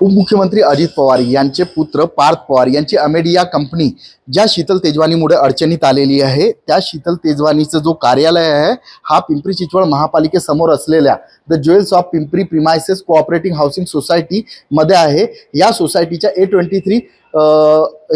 उपमुख्यमंत्री अजित पवार यांचे पुत्र पार्थ पवार यांची अमेडिया कंपनी ज्या शीतल तेजवानीमुळे अडचणीत आलेली आहे त्या शीतल तेजवानीचं जो कार्यालय आहे हा पिंपरी चिंचवड महापालिकेसमोर असलेल्या the jewels of Pimpri premises cooperative housing सोसायटीमध्ये आहे. या सोसायटीच्या ए ट्वेंटी थ्री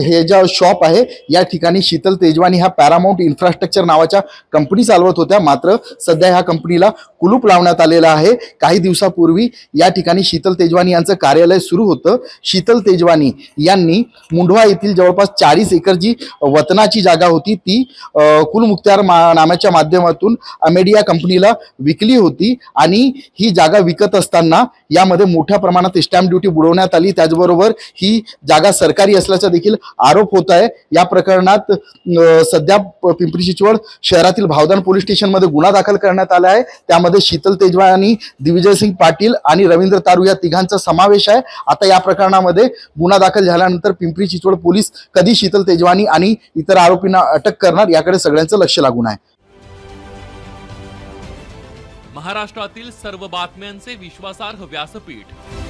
हे ज्या शॉप आहे या ठिकाणी शीतल तेजवानी ह्या पॅरामाऊंट इन्फ्रास्ट्रक्चर नावाच्या कंपनी चालवत होत्या. मात्र सध्या ह्या कंपनीला कुलूप लावण्यात आलेलं आहे. काही दिवसापूर्वी या ठिकाणी शीतल तेजवानी यांचं कार्यालय सुरू होतं. शीतल तेजवानी यांनी मुंढवा येथील जवळपास चाळीस एकर जी वतनाची जागा होती ती अ, मा नामाच्या माध्यमातून अमेडिया कंपनीला विकली होती आणि ही जागा विकत असताना यामध्ये मोठ्या प्रमाणात स्टॅम्प ड्युटी बुडवण्यात आली. त्याचबरोबर ही जागा सरकारी असल्याचा देखील आरोप होत आहे. या प्रकरणात सध्या पिंपरी चिंचवड शहरातील भावदान पोलीस स्टेशनमध्ये गुन्हा दाखल करण्यात आला आहे. त्यामध्ये शीतल तेजवानी दिग्विजय सिंग पाटील आणि रवींद्र तारू या तिघांचा समावेश आहे. आता या प्रकरणामध्ये गुन्हा दाखल झाल्यानंतर पिंपरी चिंचवड पोलीस कधी शीतल तेजवानी आणि इतर आरोपींना अटक करणार याकडे सगळ्यांचं लक्ष लागून आहे. महाराष्ट्रातील सर्व बातम्यांचे विश्वासार्ह व्यासपीठ